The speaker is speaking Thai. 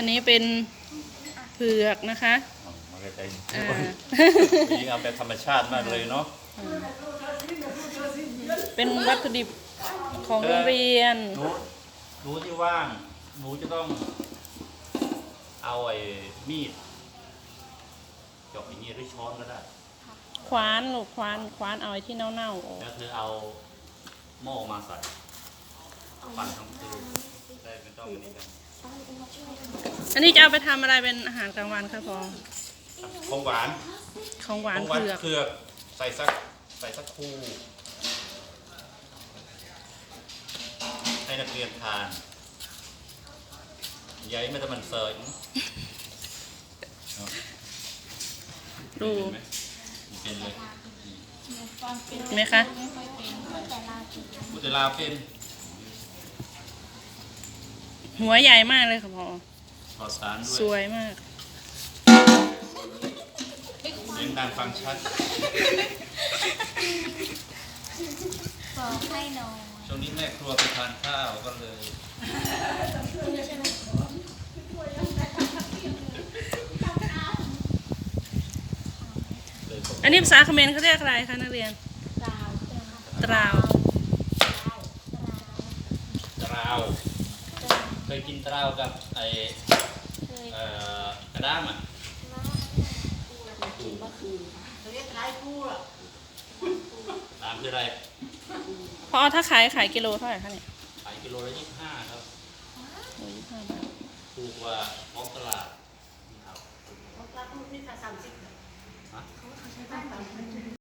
อันนี้เป็นเผือกนะคะอ๋อมาใกล้ๆอ่า ยิงเอาแบบธรรมชาติมากเลยเนาะเป็นวัตถุดิบของโรงเรียน หนูหนูที่ว่างหนูจะต้อง เอาไอ้มีดจอบอย่างนี้หรือช้อนก็ได้ คว้านลูกคว้านคว้านเอาไอ้ที่เน่าๆออกแล้วเธอเอาหม้อมาใส่ปั่นทั้งคืนได้ไม่ต้องอันนี้กัน อันนี้จะเอาไปทำอะไรเป็นอาหารกลางวันคะพอของหวานของหวานของหวานเผือกเผือกใส่สักใส่สักคู่ให้นักเรียนทานยายไม่ต้องมันเสิร์ฟดูเป็นเลยเห็นไหมคะพุทธลาเป็น หัวใหญ่มากเลยค่ะพอขอสารด้สวยวยมาก เสียงดังฟังชัด บอกให้หนอนช่วงนี้แม่ครัวไปทานข้าวก็เลย เลยบอกอันนี้ภาษาเขมรเขาเรียกอะไรคะนักเรียนกราวตราว ตราว เคยกินตราวกับไอเคยเอ่อกระด้ามอะเรียกท้ายคู่หรอตามคืออะไรพอถ้าขายขายกิโลเท่าไหร่คะเนี่ยขายกิโลละยี่สิบห้าครับโลยี่สิบห้าบาทถูกกว่าท้องตลาดนี่ครับเขาตั้งที่สามสิบฮะเขาใช้ตั้งสามสิบ